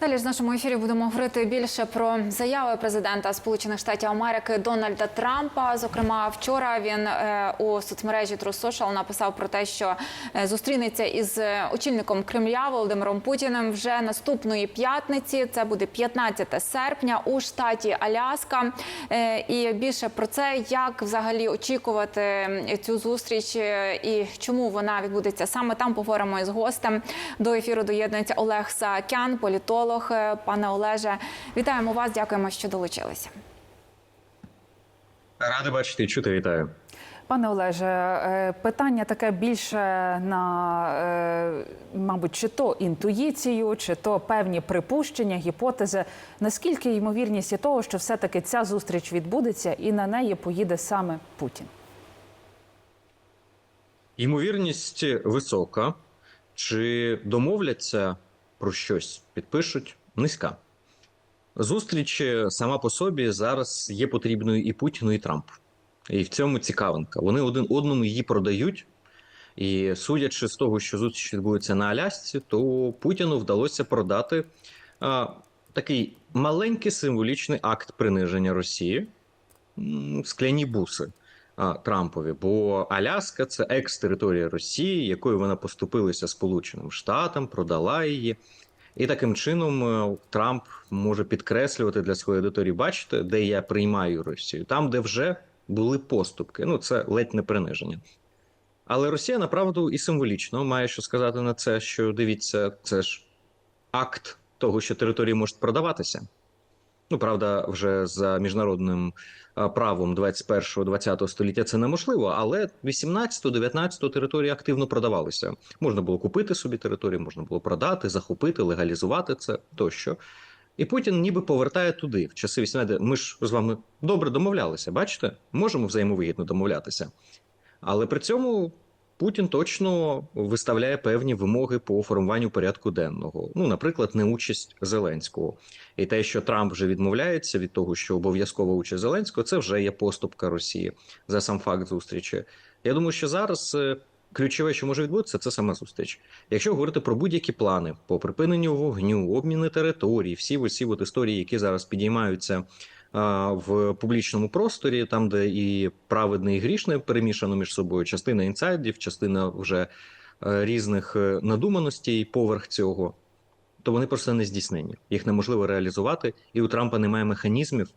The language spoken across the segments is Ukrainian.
Далі ж в нашому ефірі будемо говорити більше про заяви президента Сполучених Штатів Америки Дональда Трампа. Зокрема, вчора він е, у соцмережі True Social написав про те, що е, зустрінеться із е, очільником Кремля Володимиром Путіним вже наступної п'ятниці. Це буде 15 серпня у штаті Аляска. І більше про це, як взагалі очікувати цю зустріч і чому вона відбудеться саме там. Поговоримо із гостем. До ефіру доєднується Олег Саакян, політолог. Е, Пане Олеже, вітаємо вас. Дякуємо, що долучилися. Радий бачити і чути, вітаю. Пане Олеже, е, питання таке більше на, е, мабуть, чи то інтуїцію, чи то певні припущення, гіпотези. Наскільки ймовірність є того, що все-таки ця зустріч відбудеться і на неї поїде саме Путін? Ймовірність висока. Чи домовляться про щось, підпишуть низька. Зустріч сама по собі зараз є потрібною і Путіну, і Трампу. І в цьому цікавинка. Вони один одному її продають. І судячи з того, що зустріч відбудеться на Алясці, то Путіну вдалося продати а, такий маленький символічний акт приниження Росії скляні буси Трампові. Бо Аляска це екс-територія Росії, якою вона поступилася Сполученим Штатам, продала її. І таким чином е, Трамп може підкреслювати для своєї аудиторії, бачите, де я приймаю Росію, там, де вже були поступки. Ну, це ледь не приниження. Але Росія направду і символічно має що сказати на це, що дивіться, це ж акт того, що території можуть продаватися. Ну, правда, вже за міжнародним правом 21-20 століття це неможливо, але 18-19 території активно продавалися. Можна було купити собі територію, можна було продати, захопити, легалізувати це тощо. І Путін ніби повертає туди, в часи 18. Ми ж з вами добре домовлялися, бачите? Можемо взаємовигідно домовлятися. Але при цьому Путін точно виставляє певні вимоги по формуванню порядку денного. Ну, наприклад, неучасть Зеленського. І те, що Трамп вже відмовляється від того, що обов'язкова участь Зеленського, це вже є поступка Росії за сам факт зустрічі. Я думаю, що зараз е, ключове, що може відбутися, це сама зустріч. Якщо говорити про будь-які плани по припиненню вогню, обміни територій, всі оці от історії, які зараз підіймаються в публічному просторі, там, де і праведне, і грішне перемішано між собою, частина інсайдів, частина вже е, різних е, надуманостей поверх цього, то вони просто не здійснені. Їх неможливо реалізувати, і у Трампа немає механізмів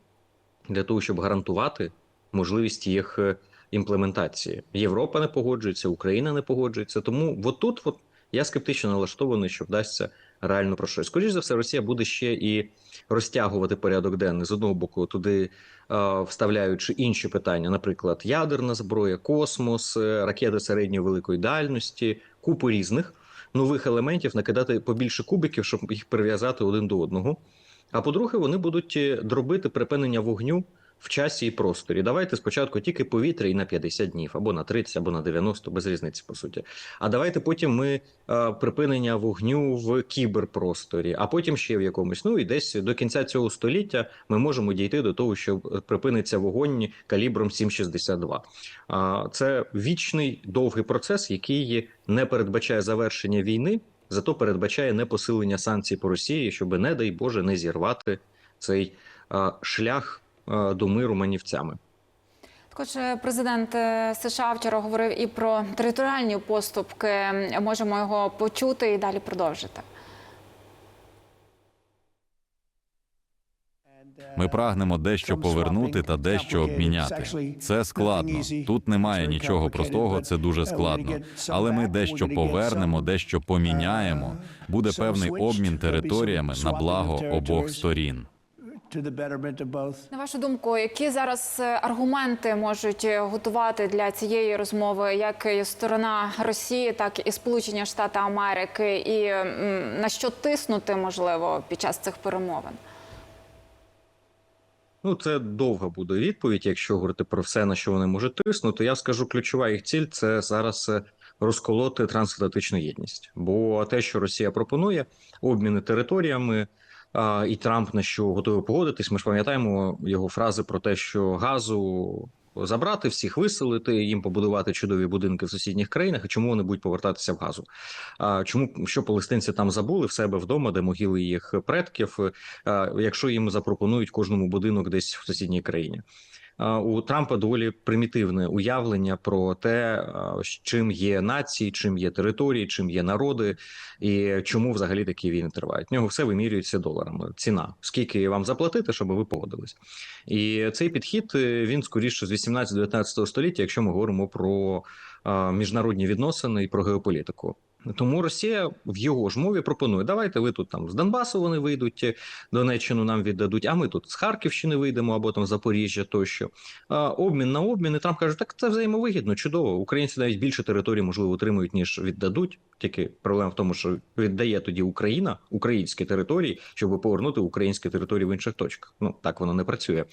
для того, щоб гарантувати можливість їх е, імплементації. Європа не погоджується, Україна не погоджується. Тому от тут от я скептично налаштований, що вдасться реально про щось. Скоріше за все, Росія буде ще і розтягувати порядок денний з одного боку, туди е, вставляючи інші питання, наприклад, ядерна зброя, космос, е, ракети середньої великої дальності, купу різних нових елементів, накидати побільше кубиків, щоб їх прив'язати один до одного. А по-друге, вони будуть е, дробити припинення вогню в часі і просторі. Давайте спочатку тільки повітря і на 50 днів, або на 30, або на 90, без різниці, по суті. А давайте потім ми е, припинення вогню в кіберпросторі, а потім ще в якомусь. Ну і десь до кінця цього століття ми можемо дійти до того, що припиниться вогонь калібром 7,62. А це вічний довгий процес, який не передбачає завершення війни, зато передбачає непосилення санкцій по Росії, щоб, не дай Боже, не зірвати цей а, шлях а, до миру манівцями. Також е, президент е, США вчора говорив і про територіальні поступки. Можемо його почути і далі продовжити. Ми прагнемо дещо повернути та дещо обміняти. Це складно. Тут немає нічого простого, це дуже складно. Але ми дещо повернемо, дещо поміняємо. Буде певний обмін територіями на благо обох сторін. На вашу думку, які зараз е, аргументи можуть е, готувати для цієї розмови, як і сторона Росії, так і Сполучені Штати Америки, і на що тиснути можливо під час цих перемовин? Ну, це довга буде відповідь. Якщо говорити про все, на що вони можуть тиснути, я скажу, ключова їх ціль це зараз е, розколоти трансатлантичну єдність. Бо те, що Росія пропонує, обміни територіями, і Трамп на що готовий погодитись. Ми ж пам'ятаємо його фрази про те, що газу забрати, всіх виселити, їм побудувати чудові будинки в сусідніх країнах. І чому вони будуть повертатися в газу? А чому що палестинці там забули в себе вдома, де могили їх предків, якщо їм запропонують кожному будинок десь в сусідній країні? А, У Трампа доволі примітивне уявлення про те, чим є нації, чим є території, чим є народи, і чому взагалі такі війни тривають. В нього все вимірюється доларами. Ціна, скільки вам заплатити, щоб ви погодились. І цей підхід е, він скоріше з 18-19 століття, якщо ми говоримо про міжнародні відносини і про геополітику. Тому Росія в його ж мові пропонує: давайте ви тут там з Донбасу вони вийдуть, е, Донеччину нам віддадуть, а ми тут з Харківщини вийдемо або там Запоріжжя тощо. А, обмін на обмін. І Трамп каже, так це взаємовигідно, чудово. Українці навіть більше територій можливо отримують ніж віддадуть. Тільки проблема в тому, що віддає тоді Україна українські території, щоб повернути українські території в інших точках. Ну так воно не працює.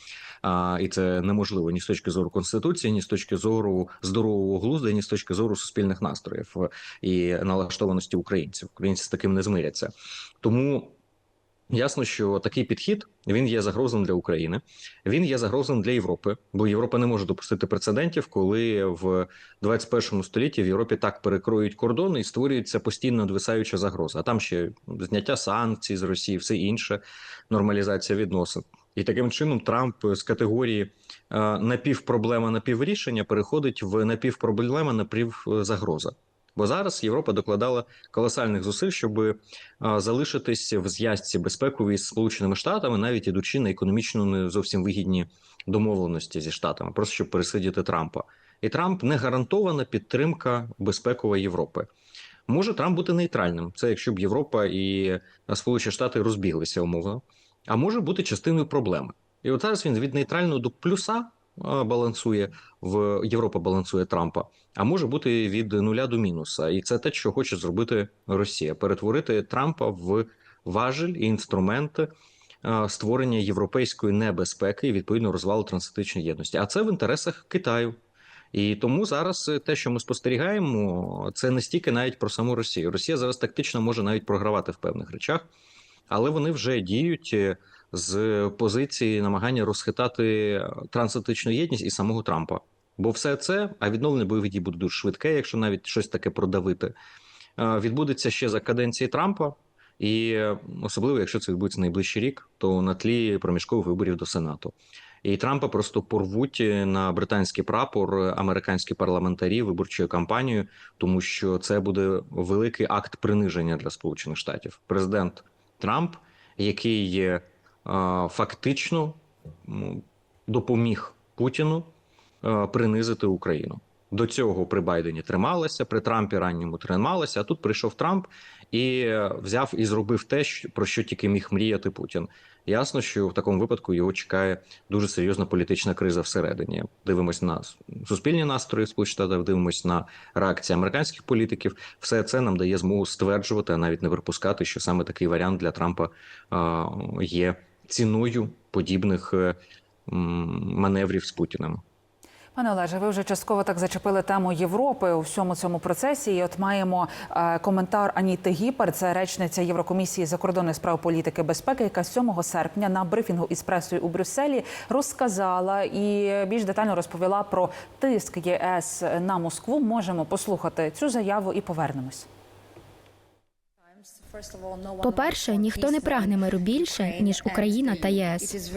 А, і це неможливо ні з точки зору конституції, ні з точки зору здорового глузду, ні з точки зору суспільних настроїв і налаштованості українців. Українці з таким не змиряться. Тому ясно, що такий підхід він є загрозом для України. Він є загрозом для Європи, бо Європа не може допустити прецедентів, коли в 21 столітті в Європі так перекроють кордони і створюється постійно надвисаюча загроза. А там ще зняття санкцій з Росії, все інше, нормалізація відносин. І таким чином Трамп з категорії е, напівпроблема, напіврішення переходить в напівпроблема, напівзагроза. Бо зараз Європа докладала колосальних зусиль, щоб залишитись в зв'язці безпековій з Сполученими Штатами, навіть ідучи на економічно не зовсім вигідні домовленості зі штатами, просто щоб пересидіти Трампа. І Трамп не гарантована підтримка безпекова Європи. Може Трамп бути нейтральним. Це якщо б Європа і Сполучені Штати розбіглися умовно, а може бути частиною проблеми. І от зараз він від нейтрального до плюса балансує в Європа балансує Трампа, а може бути від нуля до мінуса. І це те, що хоче зробити Росія: перетворити Трампа в важель і інструмент створення європейської небезпеки і відповідно розвалу трансатлантичної єдності. А це в інтересах Китаю. І тому зараз те, що ми спостерігаємо, це не стільки навіть про саму Росію. Росія зараз тактично може навіть програвати в певних речах, але вони вже діють з позиції намагання розхитати трансатлантичну єдність і самого Трампа. Бо все це, а відновлення бойових дій буде дуже швидке, якщо навіть щось таке продавити, е, відбудеться ще за каденції Трампа. І е, особливо, якщо це відбудеться найближчий рік, то на тлі проміжкових виборів до Сенату. І Трампа просто порвуть на британський прапор американські парламентарі виборчою кампанією, тому що це буде великий акт приниження для Сполучених Штатів. Президент Трамп, який фактично допоміг Путіну принизити Україну. До цього при Байдені трималася, при Трампі ранньому трималася. А тут прийшов Трамп і е, взяв і зробив те, про що тільки міг мріяти Путін. Ясно, що в такому випадку його чекає дуже серйозна політична криза всередині. Дивимось на суспільні настрої Сполучених Штатів, дивимось на реакції американських політиків. Все це нам дає змогу стверджувати, а навіть не припускати, що саме такий варіант для Трампа є ціною подібних е, маневрів з Путіним. Пане Олеже, ви вже частково так зачепили тему Європи у всьому цьому процесі. І от маємо е, коментар Аніти Гіпер, це речниця Єврокомісії закордонних справ політики безпеки, яка 7 серпня на брифінгу із пресою у Брюсселі розказала і більш детально розповіла про тиск ЄС на Москву. Можемо послухати цю заяву і повернемось. По-перше, ніхто не прагне миру більше ніж Україна та ЄС.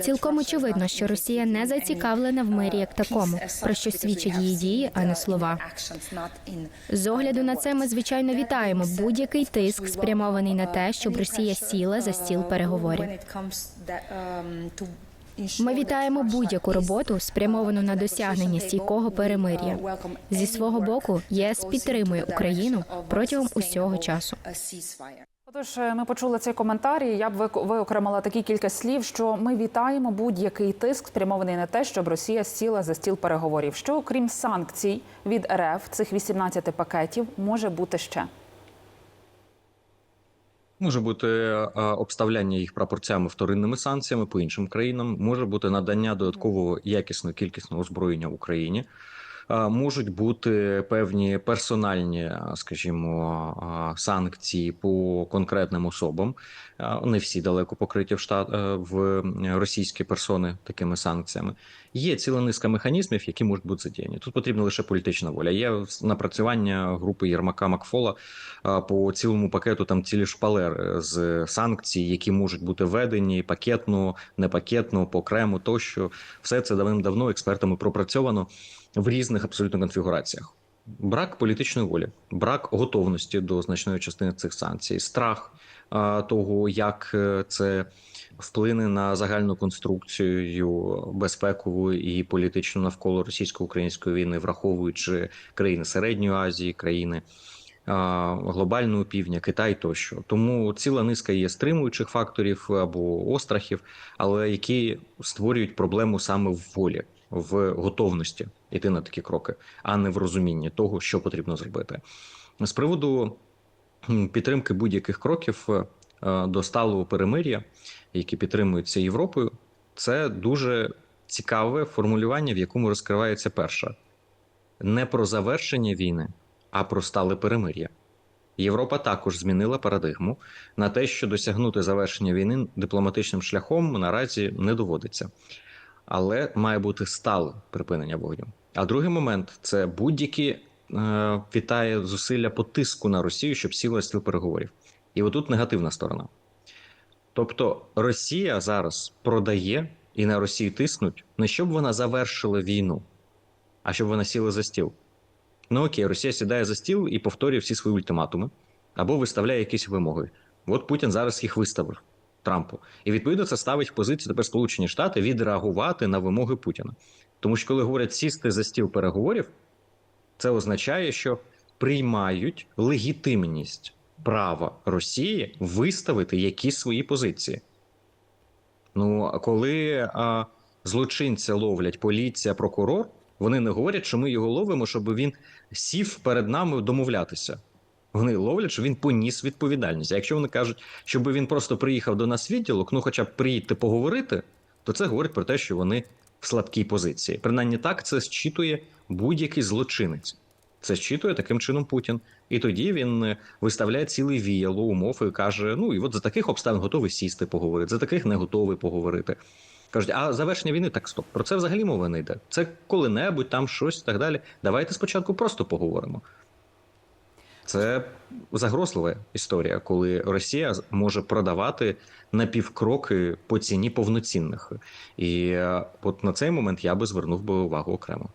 Цілком очевидно, що Росія не зацікавлена в мирі як такому, про що свідчать її дії, а не слова. З огляду на це ми звичайно вітаємо будь-який тиск, спрямований на те, щоб Росія сіла за стіл переговорів. Ми вітаємо будь-яку роботу, спрямовану на досягнення стійкого перемир'я. Зі свого боку, ЄС підтримує Україну протягом усього часу. Отож, е, ми почули цей коментар. і Я б виокремила такі кілька слів, що ми вітаємо будь-який тиск, спрямований на те, щоб Росія сіла за стіл переговорів. Що окрім санкцій від РФ, цих 18 пакетів, може бути ще. Може бути е, обставляння їх прапорцями вторинними санкціями по іншим країнам, може бути надання додаткового якісного кількісного озброєння Україні. Можуть бути певні персональні, скажімо, санкції по конкретним особам. Не всі далеко покриті в штат е, в російські персони такими санкціями. Є ціла низка механізмів, які можуть бути задіяні. Тут потрібна лише політична воля. Є напрацювання групи Єрмака Макфола по цілому пакету там цілі шпалери з санкцій, які можуть бути введені пакетно, не пакетно, по окремо тощо. Все це давним-давно експертами пропрацьовано в різних абсолютно конфігураціях. Брак політичної волі, брак готовності до значної частини цих санкцій, страх а, того, як е, це вплине на загальну конструкцію безпекову і політичну навколо російсько-української війни, враховуючи країни Середньої Азії, країни а, глобального півдня, Китай тощо. Тому ціла низка є стримуючих факторів або острахів, але які створюють проблему саме в волі, в готовності йти на такі кроки, а не в розумінні того, що потрібно зробити. З приводу підтримки будь-яких кроків е, до сталого перемир'я, які підтримуються Європою, це дуже цікаве формулювання, в якому розкривається перша не про завершення війни, а про стале перемир'я. Європа також змінила парадигму на те, що досягнути завершення війни дипломатичним шляхом наразі не доводиться, але має бути стале припинення вогню. А другий момент це будь-які е, вітає зусилля по тиску на Росію, щоб сіла стіл переговорів. І отут негативна сторона. Тобто Росія зараз продає і на Росію тиснуть не щоб вона завершила війну, а щоб вона сіла за стіл. Ну окей, Росія сідає за стіл і повторює всі свої ультиматуми або виставляє якісь вимоги. От Путін зараз їх виставив Трампу. І відповідно це ставить позицію тепер Сполучені Штати відреагувати на вимоги Путіна. Тому що коли говорять сісти за стіл переговорів, це означає, що приймають легітимність права Росії виставити якісь свої позиції. Ну, а коли а, злочинця ловлять поліція, прокурор, вони не говорять, що ми його ловимо, щоб він сів перед нами домовлятися. Вони ловлять, що він поніс відповідальність. А якщо вони кажуть, щоб він просто приїхав до нас відділок, ну хоча б приїдьте поговорити, то це говорить про те, що вони в слабкій позиції. Принаймні так це зчитує будь-який злочинець. Це зчитує таким чином Путін. І тоді він е, виставляє цілий віяло умов і каже: ну і от за таких обставин готовий сісти поговорити, за таких не готовий поговорити. Кажуть, а завершення війни так стоп. Про це взагалі мова не йде. Це коли-небудь там щось і так далі. Давайте спочатку просто поговоримо. Це загрозлива історія, коли Росія може продавати на півкроки по ціні повноцінних. І е, от на цей момент я би звернув би увагу окремо.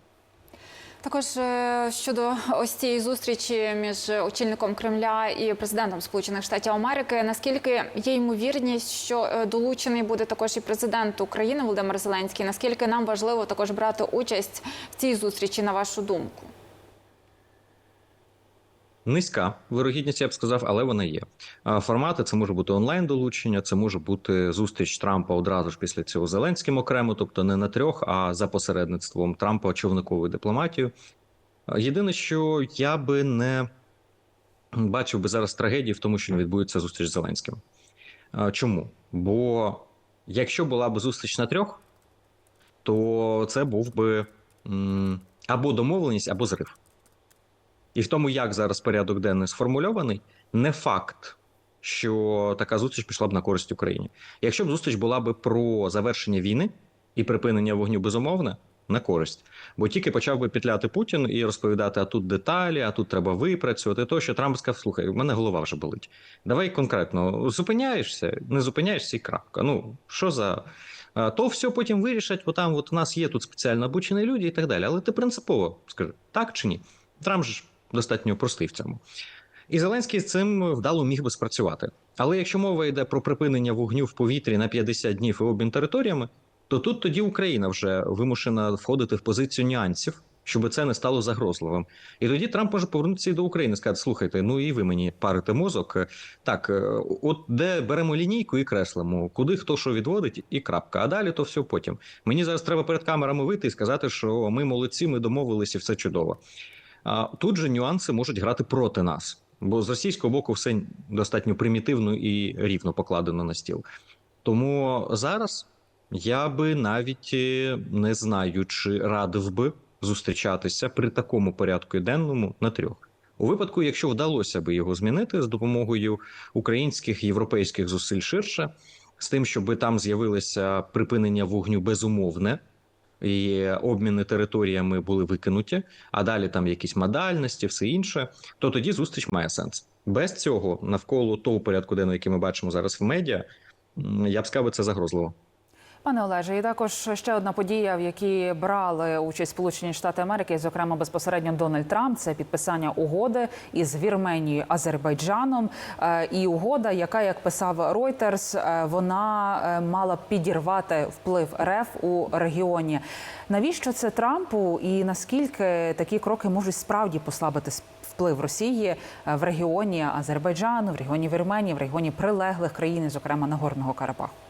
Також е, щодо ось цієї зустрічі між очільником Кремля і президентом Сполучених Штатів Америки, наскільки є ймовірність, що е, долучений буде також і президент України Володимир Зеленський? Наскільки нам важливо також брати участь в цій зустрічі, на вашу думку? Низька вирогідність, я б сказав, але вона є. Формати це може бути онлайн долучення, це може бути зустріч Трампа одразу ж після цього Зеленським окремо, тобто не на трьох, а за посередництвом Трампа човниковою дипломатією. Єдине, що я би не бачив би зараз трагедії в тому, що не відбудеться зустріч з Зеленським. Чому? Бо якщо була б зустріч на трьох, то це був би або домовленість, або зрив. І в тому, як зараз порядок денний сформульований, не факт, що така зустріч пішла б на користь Україні. Якщо б зустріч була б про завершення війни і припинення вогню безумовне, на користь. Бо тільки почав би петляти Путін і розповідати, а тут деталі, а тут треба випрацювати. То що Трамп сказав, слухай, у мене голова вже болить. Давай конкретно зупиняєшся, не зупиняєшся і крапка. Ну що за. То все потім вирішать, бо там от у нас є тут спеціально обучені люди і так далі. Але ти принципово скажи, так чи ні? Трамп ж достатньо простий в цьому. І Зеленський з цим вдало міг би спрацювати. Але якщо мова йде про припинення вогню в повітрі на 50 днів і обмін територіями, то тут тоді Україна вже вимушена входити в позицію нюансів, щоб це не стало загрозливим. І тоді Трамп може повернутися і до України сказати: слухайте, ну і ви мені парите мозок. Так, е, от де беремо лінійку і креслимо, куди хто що відводить, і крапка. А далі то все потім. Мені зараз треба перед камерами вийти і сказати, що ми молодці, ми домовилися, все чудово. Тут же нюанси можуть грати проти нас, бо з російського боку все достатньо примітивно і рівно покладено на стіл. Тому зараз я би навіть е, не знаю, чи радив би зустрічатися при такому порядку денному на трьох. У випадку, якщо вдалося би його змінити з допомогою українських європейських зусиль ширше, з тим, щоб там з'явилося припинення вогню безумовне. І обміни територіями були викинуті, а далі там якісь модальності, все інше, то тоді зустріч має сенс. Без цього навколо того порядку денного, який ми бачимо зараз в медіа, я б сказав, це загрозливо. Пане Олеже, і також ще одна подія, в якій брали участь Сполучені Штати Америки, зокрема безпосередньо Дональд Трамп, це підписання угоди із Вірменією Азербайджаном. Е, І угода, яка, як писав Reuters, е, вона е, мала підірвати вплив РФ у регіоні. Навіщо це Трампу, і наскільки такі кроки можуть справді послабити вплив Росії в регіоні Азербайджану, в регіоні Вірменії, в регіоні прилеглих країн, зокрема Нагорного Карабаху?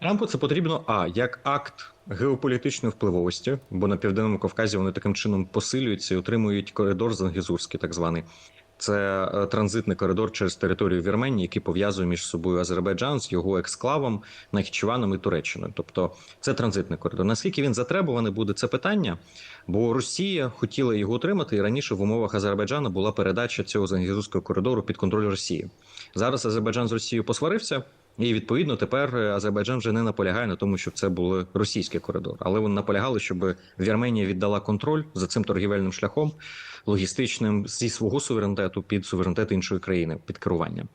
Трампу це потрібно а як акт геополітичної впливовості, бо на південному Кавказі вони таким чином посилюються і отримують коридор Зангізурський, так званий. Це е, транзитний коридор через територію Вірменії, який пов'язує між собою Азербайджан з його ексклавом Нахічеваном і Туреччиною. Тобто це транзитний коридор. Наскільки він затребуваний буде це питання? Бо Росія хотіла його отримати, і раніше в умовах Азербайджану була передача цього Зангізурського коридору під контроль Росії. Зараз Азербайджан з Росією посварився. І відповідно тепер Азербайджан вже не наполягає на тому, щоб це був російський коридор, але вони наполягали, щоб Вірменія віддала контроль за цим торгівельним шляхом логістичним зі свого суверенітету під суверенітет іншої країни під керуванням.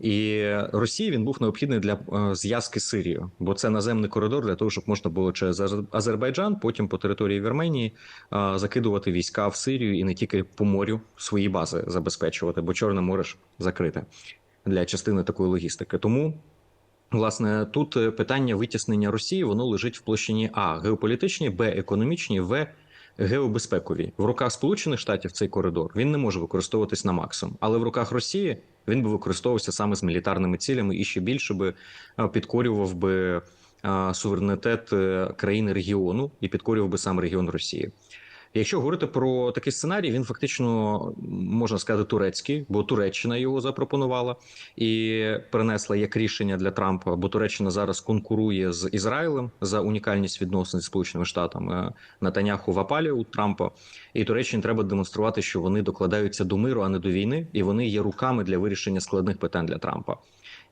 І Росії він був необхідний для е, зв'язки з Сирією, бо це наземний коридор для того, щоб можна було через Азербайджан, потім по території Вірменії е, закидувати війська в Сирію і не тільки по морю свої бази забезпечувати, бо Чорне море ж закрите для частини такої логістики. Тому. Власне, тут е, питання витіснення Росії воно лежить в площині А геополітичній, Б економічній, В геобезпековій. В руках Сполучених Штатів цей коридор він не може використовуватись на максимум, але в руках Росії він би використовувався саме з мілітарними цілями і ще більше би е, підкорював би е, суверенітет країни регіону і підкорював би сам регіон Росії. Якщо говорити про такий сценарій, він фактично можна сказати турецький, бо Туреччина його запропонувала і принесла як рішення для Трампа, бо Туреччина зараз конкурує з Ізраїлем за унікальність відносин з Сполученими Штатами. Натаняху в опалі у Трампа, і Туреччині треба демонструвати, що вони докладаються до миру, а не до війни, і вони є руками для вирішення складних питань для Трампа.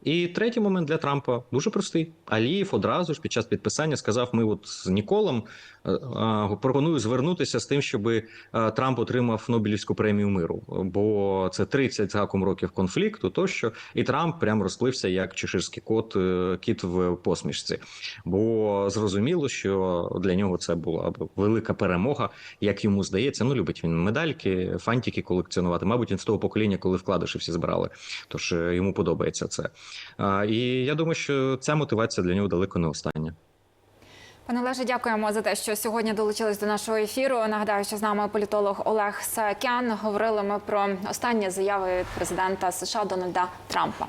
І третій момент для Трампа дуже простий. Алієв одразу ж під час підписання сказав: ми от з Ніколом е, е, пропоную звернутися з тим, щоб Трамп отримав Нобелівську премію миру, бо це 30 з гаком років конфлікту, тощо і Трамп прям розплився як чеширський кот, е, кіт в посмішці. Бо зрозуміло, що для нього це була велика перемога, як йому здається. Ну любить він медальки, фантики колекціонувати. Мабуть, він з того покоління, коли вкладиші всі збирали. Тож е, йому подобається це. І я думаю, що ця мотивація для нього далеко не остання. Пане Олеже, дякуємо за те, що сьогодні долучились до нашого ефіру. Нагадаю, що з нами політолог Олег Саакян. Говорили ми про останні заяви від президента США Дональда Трампа.